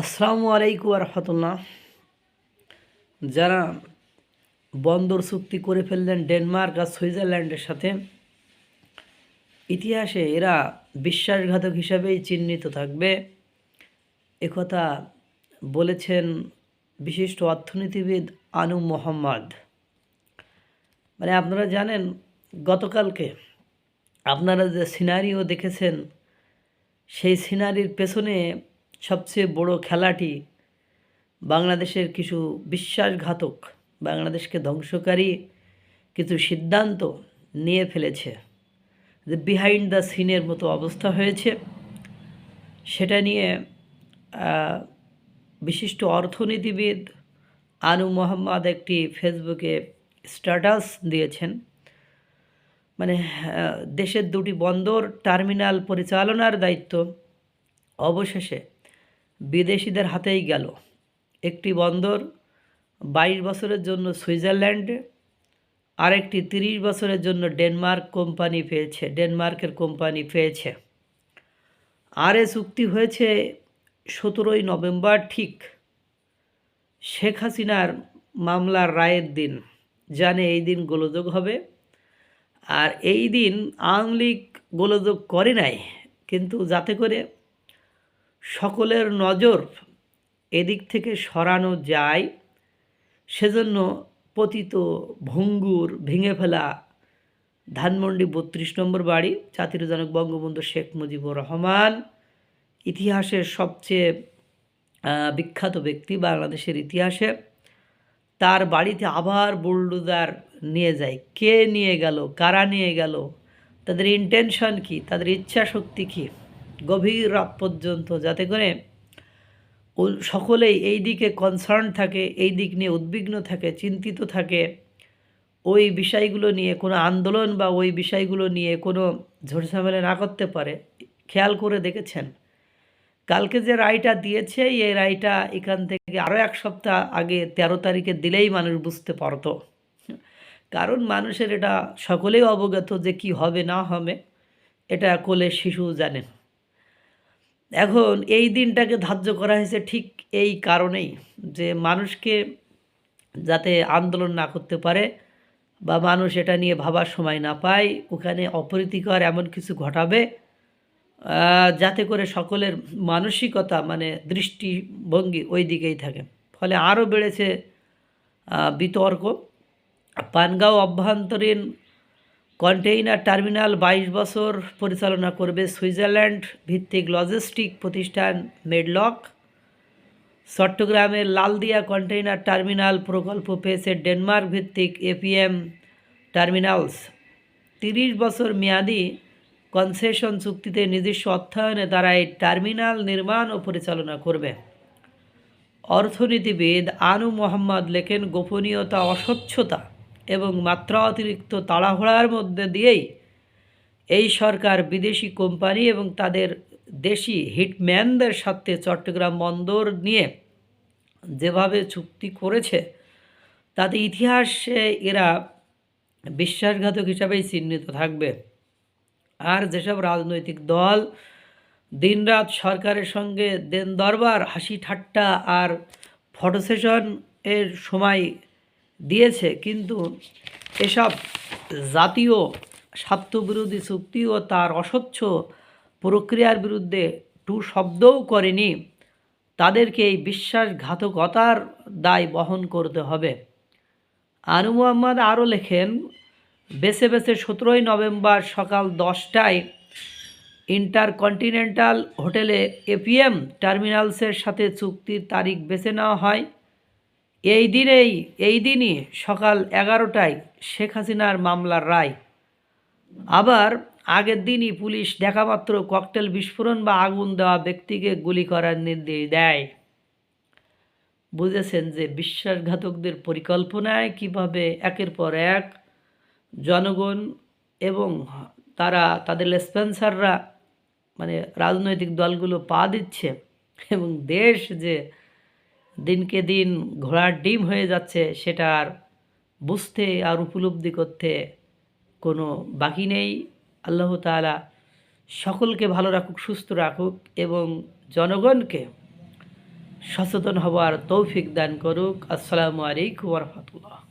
আসসালামু আলাইকুম রহমতুল্লাহ। যারা বন্দর চুক্তি করে ফেললেন ডেনমার্ক আর সুইজারল্যান্ডের সাথে, ইতিহাসে এরা বিশ্বাসঘাতক হিসাবেই চিহ্নিত থাকবে। একথা বলেছেন বিশিষ্ট অর্থনীতিবিদ আনু মোহাম্মদ। মানে আপনারা জানেন, গতকালকে আপনারা যে সিনারিও দেখেছেন, সেই সিনারির পেছনে সবচেয়ে বড় খেলাটি বাংলাদেশের কিছু বিশ্বাসঘাতক, বাংলাদেশকে ধ্বংসকারী কিছু সিদ্ধান্ত নিয়ে ফেলেছে। যে বিহাইন্ড দ্য সিনের মতো অবস্থা হয়েছে, সেটা নিয়ে বিশিষ্ট অর্থনীতিবিদ আনু মোহাম্মদ একটি ফেসবুকে স্ট্যাটাস দিয়েছেন। মানে দেশের দুটি বন্দর টার্মিনাল পরিচালনার দায়িত্ব অবশেষে বিদেশিদের হাতেই গেল। একটি বন্দর বাইশ বছরের জন্য সুইজারল্যান্ডে, আরেকটি তিরিশ বছরের জন্য ডেনমার্ক কোম্পানি পেয়েছে, ডেনমার্কের কোম্পানি পেয়েছে। আর এ চুক্তি হয়েছে সতেরোই নভেম্বর ঠিক শেখ হাসিনার মামলার রায়ের দিন। জানে এই দিন গোলযোগ হবে। আর এই দিন আওয়ামী লীগ গোলযোগ করে নাই, কিন্তু যাতে করে সকলের নজর এদিক থেকে সরানো যায়, সেজন্য পতিত ভঙ্গুর ভেঙে ফেলা ধানমন্ডি বত্রিশ নম্বর বাড়ি জাতির জনক বঙ্গবন্ধু শেখ মুজিবুর রহমান, ইতিহাসের সবচেয়ে বিখ্যাত ব্যক্তি বাংলাদেশের ইতিহাসে। তার বাড়িতে আবার বুলডোজার নিয়ে যায়। কে নিয়ে গেল? কারা নিয়ে গেল? তাদের ইন্টেনশন কি? তাদের ইচ্ছা শক্তি কী? গভীর রাত পর্যন্ত, যাতে করে সকলেই এই দিকে কনসার্ন থাকে, এই দিক নিয়ে উদ্বিগ্ন থাকে, চিন্তিত থাকে। ওই বিষয়গুলো নিয়ে কোনো আন্দোলন বা ওই বিষয়গুলো নিয়ে কোনো ঝড়ঝামেলা না করতে পারে। খেয়াল করে দেখেছেন? কালকে যে রায়টা দিয়েছে, এই রায়টা এখান থেকে আরও এক সপ্তাহ আগে তেরো তারিখে দিলেই মানুষ বুঝতে পারতো। কারণ মানুষের এটা সকলেই অবগত যে কি হবে, না হবে, এটা কোলে শিশু জানেন এখন এই দিনটাকে ধার্য করা হয়েছে ঠিক এই কারণেই যে মানুষকে যাতে আন্দোলন না করতে পারে বা মানুষ এটা নিয়ে ভাবার সময় না পায়, ওখানে অপ্রীতিকর এমন কিছু ঘটাবে যাতে করে সকলের মানসিকতা মানে দৃষ্টিভঙ্গি ওই দিকেই থাকে। ফলে আরও বেড়েছে বিতর্ক। পানগাঁও অভ্যন্তরীণ কন্টেইনার টার্মিনাল বাইশ বছর পরিচালনা করবে সুইজারল্যান্ড ভিত্তিক লজিস্টিক প্রতিষ্ঠান মেডলক। চট্টগ্রামের লালদিয়া কন্টেইনার টার্মিনাল প্রকল্প পেয়েছে ডেনমার্ক ভিত্তিক এপিএম টার্মিনালস। তিরিশ বছর মেয়াদি কনসেশন চুক্তিতে নিজস্ব অর্থায়নে তারা এই টার্মিনাল নির্মাণ ও পরিচালনা করবে। অর্থনীতিবিদ আনু মোহাম্মদ লেখেন, গোপনীয়তা, অস্বচ্ছতা এবং মাত্রা অতিরিক্ত তাড়াহুড়ার মধ্যে দিয়েই এই সরকার বিদেশি কোম্পানি এবং তাদের দেশি হিটম্যানদের সাথে চট্টগ্রাম বন্দর নিয়ে যেভাবে চুক্তি করেছে, তাতে ইতিহাসে এরা বিশ্বাসঘাতক হিসাবেই চিহ্নিত থাকবে। আর যেসব রাজনৈতিক দল দিনরাত সরকারের সঙ্গে দেন দরবার, হাসি ঠাট্টা আর ফটো সেশন এর সময় দিয়েছে, কিন্তু এসব জাতীয় স্বার্থবিরোধী চুক্তি ও তার অস্বচ্ছ প্রক্রিয়ার বিরুদ্ধে টু শব্দও করেনি। তাদেরকে এই বিশ্বাসঘাতকতার দায় বহন করতে হবে। আনু মোহাম্মদ আরও লেখেন, বেছে বেছে সতেরোই নভেম্বর সকাল দশটায় ইন্টারকন্টিনেন্টাল হোটেলে এপিএম টার্মিনালসের সাথে চুক্তির তারিখ বেছে নেওয়া হয়। এই দিনেই, এই দিনই সকাল এগারোটায় শেখ হাসিনার মামলার রায়। আবার আগের দিনই পুলিশ দেখামাত্র ককটেল বিস্ফোরণ বা আগুন দেওয়া ব্যক্তিকে গুলি করার নির্দেশ দেয়। বুঝেছেন যে বিশ্বাসঘাতকদের পরিকল্পনায় কীভাবে একের পর এক জনগণ এবং তারা, তাদের স্পন্সাররা মানে রাজনৈতিক দলগুলো পা দিচ্ছে এবং দেশ যে দিনকে দিন ঘোড়ার ডিম হয়ে যাচ্ছে, সেটা আর বুঝতে আর উপলব্ধি করতে কোনো বাকি নেই। আল্লাহ তাআলা সকলকে ভালো রাখুক, সুস্থ রাখুক এবং জনগণকে সচেতন হওয়ার তৌফিক দান করুক। আসসালামু আলাইকুম রহমতুল্লাহ।